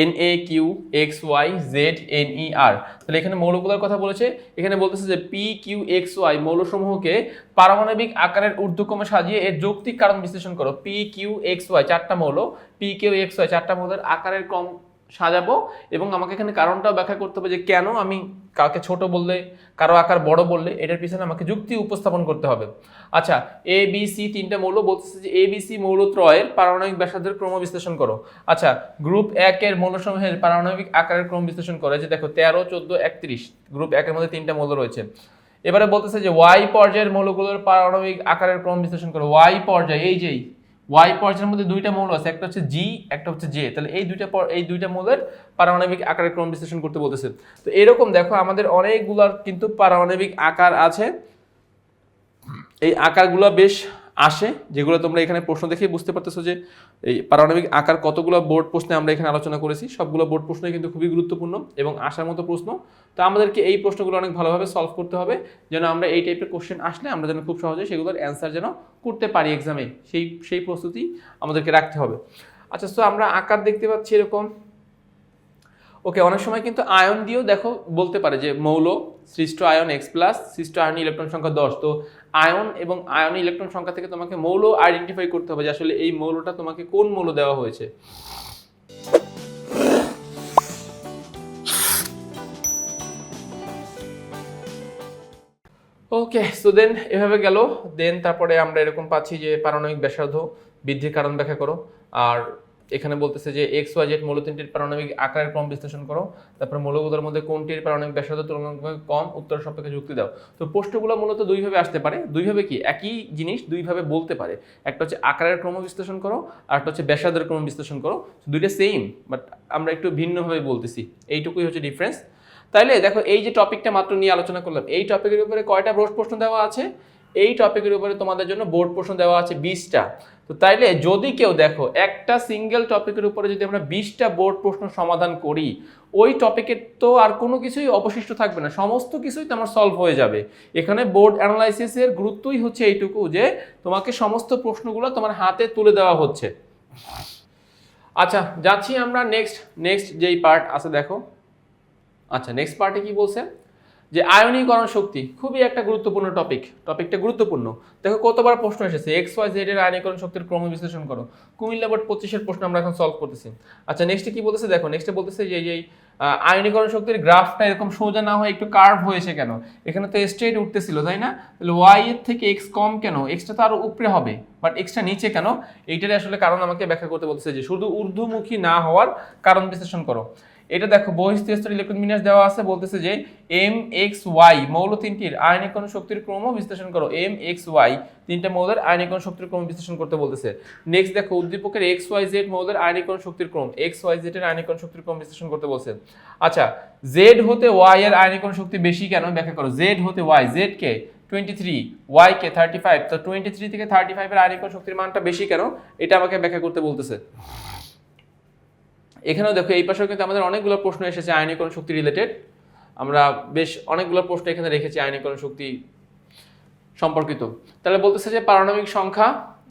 N A Q X Y Z N E আর তাহলে এখানে মৌলগুলোর কথা বলেছে। এখানে বলতেছে যে পি কিউ এক্স ওয়াই মৌলসমূহকে পারমাণবিক আকারের ঊর্ধ্বক্রমে সাজিয়ে এর যৌক্তিক কারণ বিশ্লেষণ করো। পি কিউ এক্স ওয়াই চারটা মৌল। পি কিউ এক্স ওয়াই চারটা মৌলের আকারের ক্রম সাজাবো এবং আমাকে এখানে কারণটাও ব্যাখ্যা করতে হবে যে কেন আমি কাউকে ছোট বললে, কারও আকার বড় বললে এটার পিছনে আমাকে যুক্তি উপস্থাপন করতে হবে। আচ্ছা এ বি সি তিনটা মৌল বলতেছে যে এ বি সি মৌলত্রয়ের পারমাণবিক ব্যাসার্ধের ক্রম বিশ্লেষণ করো। আচ্ছা গ্রুপ একের মৌলসমূহের পারমাণবিক আকারের ক্রম বিশ্লেষণ করো। যে দেখো, তেরো, চোদ্দ, একত্রিশ গ্রুপ একের মধ্যে তিনটা মৌল রয়েছে। এবারে বলতেছে যে ওয়াই পর্যায়ের মৌলগুলোর পারমাণবিক আকারের ক্রম বিশ্লেষণ করো। ওয়াই পর্যায়ে, এই যেই ওয়াই পর্যায়ের মধ্যে দুইটা মৌল আছে, একটা হচ্ছে জি একটা হচ্ছে জে তাহলে এই দুইটা এই দুইটা মৌলের পারমাণবিক আকারের ক্রম বিশ্লেষণ করতে বলতেছে। তো এরকম দেখো, আমাদের অনেকগুলোর কিন্তু পারমাণবিক আকার আছে। এই আকারগুলো বেশ আসে, যেগুলো তোমরা এখানে প্রশ্ন দেখেই বুঝতে পারতেছো যে এই পারমাণবিক আকার কতগুলো বোর্ড প্রশ্নে আমরা এখানে আলোচনা করেছি। সবগুলো বোর্ড প্রশ্নই কিন্তু খুবই গুরুত্বপূর্ণ এবং আসার মতো প্রশ্ন। তো আমাদেরকে এই প্রশ্নগুলো অনেক ভালোভাবে সলভ করতে হবে, যেন আমরা এই টাইপের কোশ্চেন আসলে আমরা যেন খুব সহজে সেগুলোর অ্যান্সার যেন করতে পারি এক্সামে সেই সেই প্রস্তুতি আমাদেরকে রাখতে হবে। আচ্ছা তো আমরা আকার দেখতে পাচ্ছি এরকম। ওকে অনেক সময় কিন্তু আয়ন দিয়েও দেখো বলতে পারে যে মৌল, সৃষ্ট আয়ন এক্স প্লাস সৃষ্ট আয়ন ইলেকট্রন সংখ্যা দশ। তো আয়ন এবং আয়ন ইলেকট্রন সংখ্যা থেকে তোমাকে মৌল আইডেন্টিফাই করতে হবে যে আসলে এই মৌলটা তোমাকে কোন মৌল দেওয়া হয়েছে। ওকে সো দেন এভাবে গেল। দেন তারপরে আমরা এরকম পাচ্ছি যে পারমাণবিক ব্যাসার্ধ বৃদ্ধির কারণ ব্যাখ্যা করো। আর এখানে বলতেছে যে এক্স ওয়াই জেড মৌল তিনটির পারমাণবিক আকারের ক্রম বিশ্লেষণ করো। তারপর মৌলগুলোর মধ্যে কোনটির পারমাণবিক ব্যাসার্ধ তুলনামূলকভাবে কম, উত্তর সম্পর্কে যুক্তি দাও। তো প্রশ্নগুলো মূলত দুইভাবে আসতে পারে। দুইভাবে কি? একই জিনিস দুইভাবে বলতে পারে। একটা হচ্ছে আকারের ক্রম বিশ্লেষণ করো, আর একটা হচ্ছে ব্যাসার্ধের ক্রম বিশ্লেষণ করো। দুইটা সেম বাট আমরা একটু ভিন্নভাবে বলতেছি। এইটুকুই হচ্ছে ডিফারেন্স তাইলে দেখো, এই যে টপিকটা মাত্র নিয়ে আলোচনা করলাম, এই টপিকের উপরে কয়টা প্রশ্ন দেওয়া আছে? এই টপিকের উপরে তোমাদের জন্য বোর্ড প্রশ্ন দেওয়া আছে বিশটা। তো তাইলে যদি কেউ দেখো, একটা সিঙ্গেল টপিকের উপরে যদি আমরা বিশটা বোর্ড প্রশ্ন সমাধান করি, ওই টপিকের তো আর কোনো কিছুই অবশিষ্ট থাকবে না। সমস্ত কিছুই তোমার সলভ হয়ে যাবে। এখানে বোর্ড অ্যানালাইসিসের গুরুত্বই হচ্ছে এইটুকু যে, তোমাকে সমস্ত প্রশ্নগুলো তোমার হাতে তুলে দেওয়া হচ্ছে। আচ্ছা যাচ্ছি আমরা নেক্সট নেক্সট যেই পার্ট আছে দেখো। আচ্ছা নেক্সট পার্টে কি বলছে? যে আয়নীকরণ শক্তি, খুবই একটা গুরুত্বপূর্ণ টপিক টপিকটা গুরুত্বপূর্ণ। দেখো কতবার প্রশ্ন এসেছে এক্স ওয়াই জেড এর আয়নীকরণ শক্তির ক্রম বিশ্লেষণ করো। কুমিল্লা বোর্ড পঁচিশের প্রশ্ন আমরা এখন সলভ করতেছি। আচ্ছা নেক্সটে কি বলতেছে? দেখো নেক্সটে বলতেছে যে এই আয়নীকরণ শক্তির গ্রাফটা এরকম সোজা না হয়ে একটু কার্ভ হয়েছে কেন? এখানে তো স্ট্রেট উঠতেছিল, তাই না? তাহলে ওয়াই এর থেকে এক্স কম কেন? এক্সটা তো আরও উপরে হবে বাট এক্সটা নিচে কেন? এইটার আসলে কারণ আমাকে ব্যাখ্যা করতে বলতেছে যে, শুধু ঊর্ধ্বমুখী না হওয়ার কারণ বিশ্লেষণ করো। এটা দেখো বহিস্থির ইলেকট্রন বিন্যাস দেওয়া আছে, বলতেছে যে এম এক্স ওয়াই, মৌল তিনটির আয়নিকণ শক্তির ক্রম বিশ্লেষণ করো। এম এক্স ওয়াই, তিনটা মৌলের আয়নিকণ শক্তির ক্রম বিশ্লেষণ করতে বলতেছে। নেক্সট দেখো, উদ্দীপকের এক্স ওয়াই জেড মৌলের আয়নিকণ শক্তির ক্রম। এক্স ওয়াই জেড এর আয়নিকণ শক্তির ক্রম বিশ্লেষণ করতে বলছে। আচ্ছা জেড হতে ওয়াই এর আয়নিকণ শক্তি বেশি কেন? ব্যাখ্যা করো। জেড হতে ওয়াই জেড কে টোয়েন্টি থ্রি ওয়াই কে থার্টি ফাইভ তো টোয়েন্টি থ্রি থেকে থার্টি ফাইভের আয়নিকণ শক্তির মানটা বেশি কেন? এটা আমাকে ব্যাখ্যা করতে বলতেছে। এখানেও দেখো, এই পাশেও কিন্তু আমাদের অনেকগুলো প্রশ্ন এসেছে আয়নীকরণ শক্তি রিলেটেড আমরা বেশ অনেকগুলো প্রশ্ন এখানে রেখেছি আয়নীকরণ শক্তি সম্পর্কিত। তাহলে বলতেছে যে, পারমাণবিক সংখ্যা,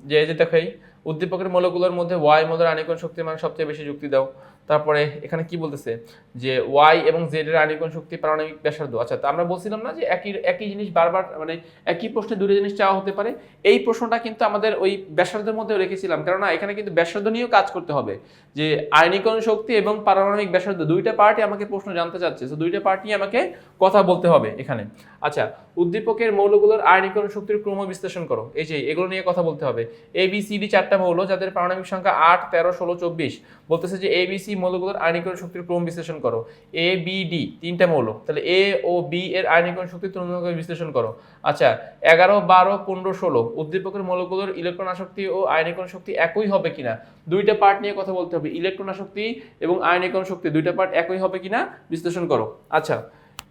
যে যে দেখো এই উদ্দীপকের মৌলগুলোর মধ্যে ওয়াই মৌলের আণিকণ শক্তির মান সবচেয়ে বেশি যুক্তি দাও। তারপরে এখানে কি বলতেছে? যে ওয়াই এবং জেড এর আণিকণ শক্তি পারমাণবিক ব্যাসার্ধ। আচ্ছা তো আমরা বলছিলাম না যে একই একই জিনিস বারবার মানে একই প্রশ্নে দুটো জিনিস চাওয়া হতে পারে? এই প্রশ্নটা কিন্তু আমাদের ওই ব্যাসার্ধের মধ্যেও রেখেছিলাম। কেননা এখানে কিন্তু ব্যাসার্ধ নিয়েও কাজ করতে হবে। যে আয়নিকণ শক্তি এবং পারমাণবিক ব্যাসার্ধ, দুইটা পার্টি আমাকে প্রশ্ন জানতে চাচ্ছে। তো দুইটা পার্টি আমাকে কথা বলতে হবে এখানে। আচ্ছা উদ্দীপকের মৌলগুলোর আয়নিকরণ শক্তির ক্রম বিশ্লেষণ করো। এই যে, এগুলো নিয়ে কথা বলতে হবে। এ বি সি চারটা মৌল যাদের পারমাণবিক সংখ্যা আট, তেরো, ষোলো, চব্বিশ। বলতেছে যে এবিসি মৌলগুলোর আয়নিকরণ শক্তির ক্রম বিশ্লেষণ করো। এ বি ডি তিনটা মৌল। তাহলে এ ও বি এর আয়নিকরণ শক্তি তুলনামূলক বিশ্লেষণ করো। আচ্ছা এগারো, বারো, পনেরো, ষোলো উদ্দীপকের মৌলগুলোর ইলেকট্রন আসক্তি ও আয়নিকরণ শক্তি একই হবে কিনা? দুইটা পার্ট নিয়ে কথা বলতে হবে। ইলেকট্রন আসক্তি এবং আয়নিকরণ শক্তি দুইটা পার্ট একই হবে কিনা? বিশ্লেষণ করো। আচ্ছা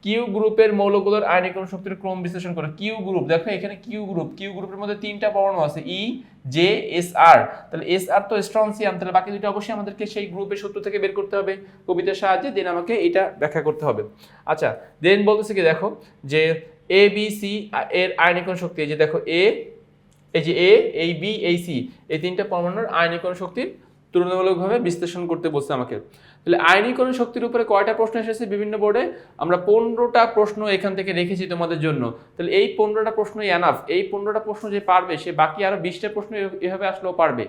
কিউ গ্রুপের মৌলগুলোর আয়নিকরণ শক্তির ক্রম বিশ্লেষণ করো। কিউ গ্রুপ দেখো এখানে কিউ গ্রুপ কিউ গ্রুপের মধ্যে তিনটা পরমাণু আছে ই জে এস আর তাহলে এস আর তো স্ট্রনসিয়াম তাহলে বাকি দুটো অবশ্যই আমাদেরকে সেই গ্রুপের সূত্র থেকে বের করতে হবে কবিতার সাহায্যে দেন আমাকে এটা ব্যাখ্যা করতে হবে। আচ্ছা দেন বলতেছে কি, দেখো যে এ বি সি এর আয়নিকরণ শক্তি, এই যে দেখো এ এই যে এ এই বি এই সি এই তিনটা পরমাণুর আয়নিকরণ শক্তির তুলনামূলকভাবে বিশ্লেষণ করতে বলছে আমাকে। তাহলে আয়নীকরণ শক্তির উপরে কয়টা প্রশ্ন এসেছে বিভিন্ন বোর্ডে আমরা পনেরোটা প্রশ্ন এখান থেকে রেখেছি তোমাদের জন্য। তাহলে এই পনেরোটা প্রশ্নই অ্যানাফ এই পনেরোটা প্রশ্ন যে পারবে, সে বাকি আরও বিশটা প্রশ্ন এভাবে আসলেও পারবে।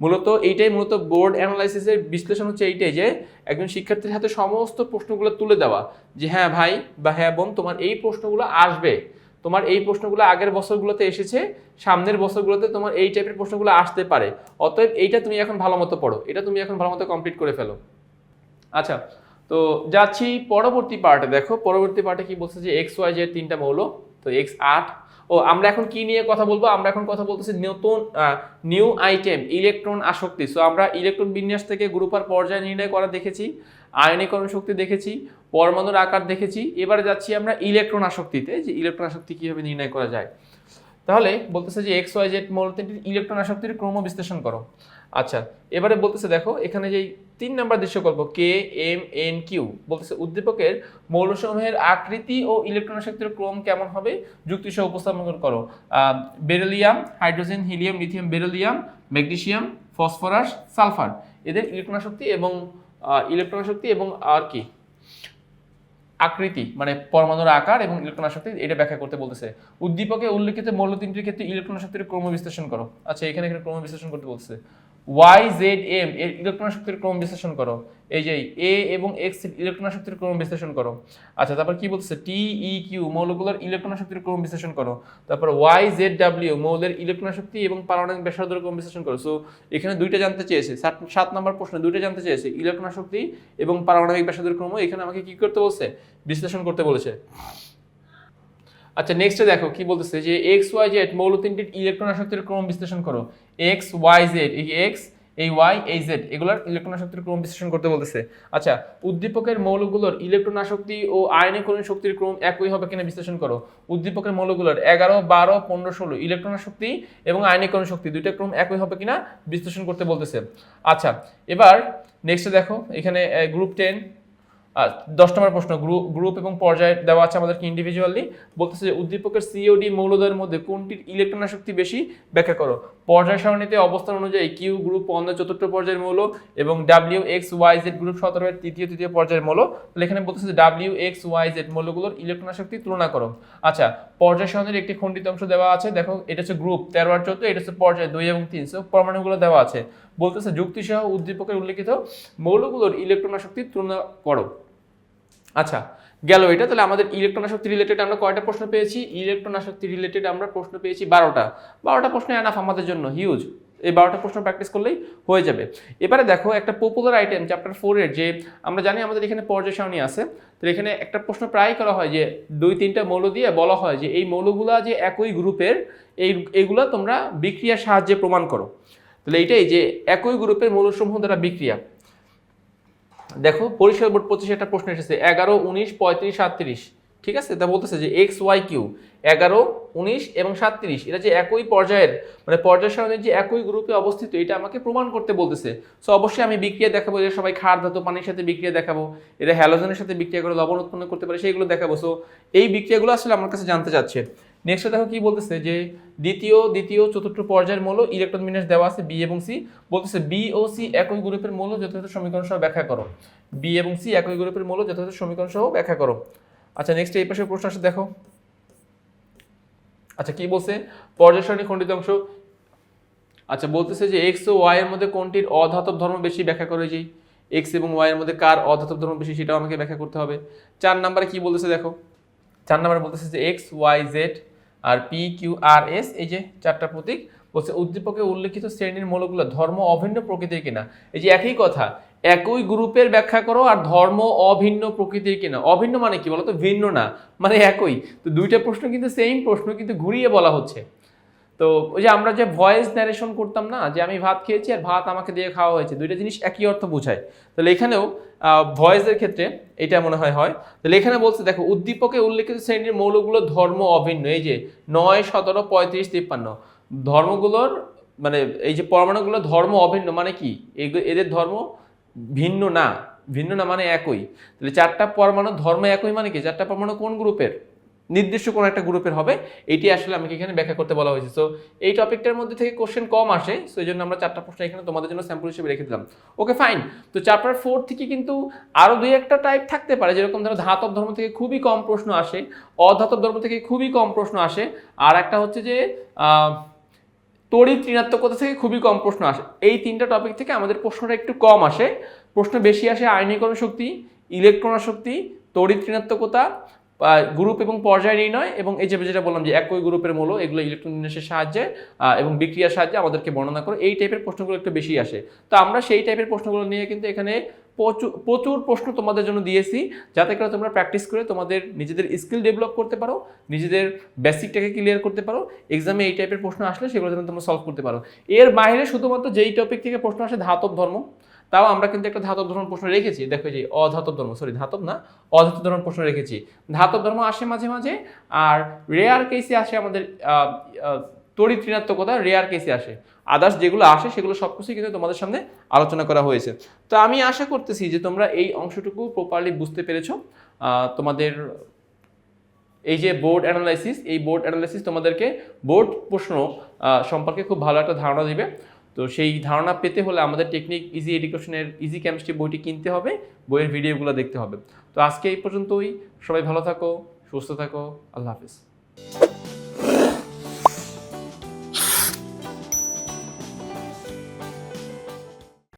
মূলত এইটাই মূলত বোর্ড অ্যানালাইসিসের বিশ্লেষণ হচ্ছে এইটাই যে, একজন শিক্ষার্থীর হাতে সমস্ত প্রশ্নগুলো তুলে দেওয়া। যে হ্যাঁ ভাই বা হ্যাঁ বোন, তোমার এই প্রশ্নগুলো আসবে। তোমার এই প্রশ্নগুলো আগের বছরগুলোতে এসেছে, সামনের বছরগুলোতে তোমার এই টাইপের প্রশ্নগুলো আসতে পারে। অতএব এইটা তুমি এখন ভালো মতো পড়ো। এটা তুমি এখন ভালো মতো কমপ্লিট করে ফেলো। আচ্ছা তো যাচ্ছি পরবর্তী পার্টে দেখো, পরবর্তী পার্টে কি বলছে যে এক্স ওয়াই জেড তিনটা মৌল, তো এক্স আট। ও, আমরা এখন কি নিয়ে কথা বলব? আমরা এখন কথা বলতেছি নতুন নিউ আইটেম ইলেকট্রন আসক্তি। সো আমরা ইলেকট্রন বিন্যাস থেকে গ্রুপার পর্যায় নির্ণয় করা দেখেছি, আয়নীকরণ শক্তি দেখেছি, পরমাণুর আকার দেখেছি। এবারে যাচ্ছি আমরা ইলেকট্রন আসক্তিতে, যে ইলেকট্রন আসক্তি কীভাবে নির্ণয় করা যায়। তাহলে বলতেছে যে এক্স ওয়াই জেড মৌল তিনটির ইলেকট্রন আসক্তির ক্রম বিশ্লেষণ করো। আচ্ছা এবারে বলতেছে দেখো, এখানে যেই তিন নাম্বার দৃশ্যকল্প কে এম এন কিউ বলতেছে উদ্দীপকের মৌলসমূহের আকৃতি ও ইলেকট্রন শক্তির ক্রম কেমন হবে? যুক্তি সহ উপস্থাপন করো। Beryllium, hydrogen, helium, lithium, beryllium, magnesium, phosphorus, sulphur. এদের ইলেকট্রন শক্তি এবং ইলেকট্রন শক্তি এবং আর কি? আকৃতি মানে পরমাণুর আকার এবং ইলেকট্রন আসক্তি এটা ব্যাখ্যা করতে বলতেছে। উদ্দীপকে উল্লেখিত মৌল তিনটির ক্ষেত্রে ইলেকট্রন আসক্তির ক্রম বিশ্লেষণ করো। আচ্ছা এখানে এখানে ক্রম বিশ্লেষণ করতে বলছে ওয়াই জেড এম এর ইলেকট্রন শক্তির ক্রম বিশ্লেষণ করো। এই যে এ এবং এক্সের ইলেকট্রন শক্তির ক্রম বিশ্লেষণ করো। আচ্ছা তারপর কি বলছে টি ই কিউ মৌলগুলোর ইলেকট্রন শক্তির ক্রম বিশ্লেষণ করো। তারপর ওয়াই জেড ডাব্লিউ মৌলের ইলেকট্রন শক্তি এবং পারমাণবিক ব্যাসার্ধের ক্রম বিশ্লেষণ করো। সো এখানে দুইটা জানতে চেয়েছে। সাত নম্বর প্রশ্ন, দুইটা জানতে চেয়েছে। ইলেকট্রন শক্তি এবং পারমাণবিক ব্যাসার্ধের ক্রম, এখানে আমাকে কি করতে বলছে? বিশ্লেষণ করতে বলেছে। আচ্ছা নেক্সটে দেখো, কি বলতেছে? যে এক্স ওয়াই জেড মৌল তিনটির ইলেকট্রন আসক্তির ক্রম বিশ্লেষণ করো। এক্স ওয়াই জেড এই এক্স এই ওয়াই এই জেড এগুলোর ইলেকট্রন আসক্তির ক্রম বিশ্লেষণ করতে বলতেছে। আচ্ছা উদ্দীপকের মৌলগুলোর ইলেকট্রন আসক্তি ও আয়নীকরণ শক্তির ক্রম একই হবে কিনা বিশ্লেষণ করো। উদ্দীপকের মৌলগুলোর এগারো, বারো, পনেরো, ষোলো ইলেকট্রন শক্তি এবং আয়নীকরণ শক্তি দুইটা ক্রম একই হবে কিনা বিশ্লেষণ করতে বলতেছে। আচ্ছা এবার নেক্সটে দেখো, এখানে গ্রুপ টেন দশ নম্বর প্রশ্ন গ্রুপ গ্রুপ এবং পর্যায়ে দেওয়া আছে আমাদেরকে ইন্ডিভিজুয়ালি বলতেছে যে, উদ্দীপকের সিওডি মৌলদ্বয়ের মধ্যে কোনটির ইলেকট্রন শক্তি বেশি? ব্যাখ্যা করো। পর্যায় সারণীতে অবস্থান অনুযায়ী কিউ গ্রুপ পনেরো চতুর্থ পর্যায়ের মৌল এবং W X Y Z group সতেরোর তৃতীয় তৃতীয় পর্যায়ের মৌল। তাহলে এখানে বলতেছে যে ডাব্লিউ এক্স ওয়াই জেড মৌলগুলোর ইলেকট্রন শক্তি তুলনা করো। আচ্ছা পর্যায় সারণীর একটি খণ্ডিত অংশ দেওয়া আছে। দেখো, এটা হচ্ছে গ্রুপ তেরো আর চোদ্দ, এটা হচ্ছে পর্যায় দুই এবং তিন। সো পরমাণুগুলো দেওয়া আছে। বলতেছে যুক্তিসহ উদ্দীপকের উল্লেখিত মৌলগুলোর ইলেকট্রন শক্তি তুলনা করো। আচ্ছা গেল এটা, তাহলে আমাদের ইলেকট্রন আসক্তি রিলেটেড আমরা কয়টা প্রশ্ন পেয়েছি? ইলেকট্রন আসক্তি রিলেটেড আমরা প্রশ্ন পেয়েছি বারোটা। বারোটা প্রশ্ন এনাফ আমাদের জন্য হিউজ এই বারোটা প্রশ্ন প্র্যাকটিস করলেই হয়ে যাবে। এবারে দেখো, একটা পপুলার আইটেম চ্যাপ্টার ফোরের যে, আমরা জানি আমাদের এখানে পর্যায় সারণী আছে। তো এখানে একটা প্রশ্ন প্রায় করা হয় যে, দুই তিনটা মৌল দিয়ে বলা হয় যে, এই মৌলগুলা যে একই গ্রুপের, এই এইগুলা তোমরা বিক্রিয়ার সাহায্যে প্রমাণ করো। তাহলে এইটাই যে, একই গ্রুপের মৌলসমূহ দ্বারা বিক্রিয়া। দেখো পরিষ্কার বোর্ড পঁচিশে একটা প্রশ্ন এসেছে, এগারো, উনিশ, পঁয়ত্রিশ, সাতত্রিশ। ঠিক আছে? তা বলতেছে যে এক্স, ওয়াই, কিউ, এগারো, উনিশ এবং সাতত্রিশ, এটা যে একই পর্যায়ের মানে পর্যায় সারণীর যে একই গ্রুপে অবস্থিত, এটা আমাকে প্রমাণ করতে বলতেছে। সো অবশ্যই আমি বিক্রিয়া দেখাবো যে সবাই খার ধাতু পানির সাথে বিক্রিয়া দেখাবো এরা হ্যালোজেনের সাথে বিক্রিয়া করে লবণ উৎপন্ন করতে পারে, সেইগুলো দেখাবো। সো এই বিক্রিয়াগুলো আসলে আমার কাছে জানতে চাচ্ছে। নেক্সট দেখো কি বলতেছে যে দ্বিতীয় দ্বিতীয়, চতুর্থ পর্যায়ের মৌল ইলেকট্রন বিন্যাস দেওয়া আছে বি এবং সি বলতেছে বি ও সি একই গ্রুপের মৌল যথাযথ সমীকরণ সহ ব্যাখ্যা করো। বি এবং সি একই গ্রুপের মৌল যথাযথ সমীকরণ সহ ব্যাখ্যা করো। আচ্ছা নেক্সট এই পাশে প্রশ্ন আসে, দেখো। আচ্ছা কি বলছে? পর্যায় সারণী খণ্ডিত অংশ। আচ্ছা বলতেছে যে এক্স ও ওয়াই এর মধ্যে কোনটির অধাতব ধর্ম বেশি ব্যাখ্যা করে যে? এক্স এবং ওয়াই এর মধ্যে কার অধাতব ধর্ম বেশি সেটাও আমাকে ব্যাখ্যা করতে হবে। চার নাম্বারে কি বলতেছে, দেখো? চার নাম্বারে বলতেছে যে এক্স ওয়াই জেড আর পি কিউ আর এস এই যে চারটা প্রতীক, বলছে উদ্দীপকে উল্লেখিত শ্রেণির মৌলগুলো ধর্ম অভিন্ন প্রকৃতির কিনা? এই যে একই কথা, একই গ্রুপের ব্যাখ্যা করো আর ধর্ম অভিন্ন প্রকৃতির কিনা? অভিন্ন মানে কি বলতো? ভিন্ন না মানে একই। তো দুইটা প্রশ্ন কিন্তু সেম প্রশ্ন কিন্তু ঘুরিয়ে বলা হচ্ছে। তো ওই যে আমরা যে ভয়েস ন্যারেশন করতাম না, যে আমি ভাত খেয়েছি আর ভাত আমাকে দিয়ে খাওয়া হয়েছে, দুইটা জিনিস একই অর্থ বোঝায়। তাহলে এখানেও ভয়েসের ক্ষেত্রে এটা মনে হয় হয়। তাহলে এখানে বলছে, দেখো, উদ্দীপকে উল্লেখিত শ্রেণির মৌলগুলো ধর্ম অভিন্ন। এই যে নয়, সতেরো, পঁয়ত্রিশ, তিপ্পান্ন। ধর্মগুলোর মানে এই যে পরমাণুগুলো ধর্ম অভিন্ন মানে কি? এদের ধর্ম ভিন্ন না। ভিন্ন না মানে একই। তাহলে চারটা পরমাণু ধর্ম একই মানে কি? চারটা পরমাণু কোন গ্রুপের? নির্দিষ্ট কোনো একটা গ্রুপের হবে। এটি আসলে আমাকে এখানে ব্যাখ্যা করতে বলা হয়েছে। সো এই টপিকটার মধ্যে থেকে কোশ্চেন কম আসে সো এই জন্য আমরা চারটা প্রশ্ন এখানে তোমাদের জন্য স্যাম্পল হিসেবে রেখে দিলাম। ওকে ফাইন তো চ্যাপ্টার ফোর থেকে কিন্তু আরও দুই একটা টাইপ থাকতে পারে, যেরকম ধরো ধাতব ধর্ম থেকে খুবই কম প্রশ্ন আসে, অধাতব ধর্ম থেকে খুবই কম প্রশ্ন আসে, আর একটা হচ্ছে যে তড়িৎ ঋণাত্মকতা থেকে খুবই কম প্রশ্ন আসে। এই তিনটা টপিক থেকে আমাদের প্রশ্নটা একটু কম আসে। প্রশ্ন বেশি আসে আয়নীকরণ শক্তি, ইলেকট্রন শক্তি, তড়িৎ ঋণাত্মকতা গ্রুপ এবং পর্যায় নির্ণয় এবং এই যে যেটা বললাম যে একই গ্রুপের মূল, এগুলো ইলেকট্রন বিন্যাসের সাহায্যে এবং বিক্রিয়ার সাহায্যে আমাদেরকে বর্ণনা করে, এই টাইপের প্রশ্নগুলো একটু বেশি আসে। তো আমরা সেই টাইপের প্রশ্নগুলো নিয়ে কিন্তু এখানে প্রচুর প্রচুর প্রশ্ন তোমাদের জন্য দিয়েছি, যাতে করে তোমরা প্র্যাকটিস করে তোমাদের নিজেদের স্কিল ডেভেলপ করতে পারো, নিজেদের বেসিকটাকে ক্লিয়ার করতে পারো এক্সামে এই টাইপের প্রশ্ন আসলে সেগুলো যেন তোমরা সলভ করতে পারো। এর বাইরে শুধুমাত্র যেই টপিক থেকে প্রশ্ন আসে, ধাতব ধর্ম। তাও আমরা কিন্তু একটা ধাতব ধর্ম প্রশ্ন রেখেছি। দেখো যে অধাতব ধর্ম সরি ধাতব না, অধাতব ধর্ম প্রশ্ন রেখেছি। ধাতব ধর্ম আসে মাঝে মাঝে, আর রেয়ার কেসে আসে আমাদের তড়িৎ ঋণাত্মকতা রেয়ার কেসে আসে। আদার্স যেগুলো আসে, সেগুলো সব কিছুই কিন্তু তোমাদের সামনে আলোচনা করা হয়েছে। তো আমি আশা করতেছি যে তোমরা এই অংশটুকু প্রপারলি বুঝতে পেরেছ। তোমাদের এই যে বোর্ড অ্যানালাইসিস এই বোর্ড অ্যানালাইসিস তোমাদেরকে বোর্ড প্রশ্ন সম্পর্কে খুব ভালো একটা ধারণা দিবে। তো সেই ধারণা পেতে হলে আমাদের টেকনিক ইজি এডুকেশনের ইজি কেমিস্ট্রি বইটি কিনতে হবে, বইয়ের ভিডিওগুলো দেখতে হবে। তো আজকে এই পর্যন্তই। সবাই ভালো থাকো, সুস্থ থাকো। আল্লাহ হাফিজ।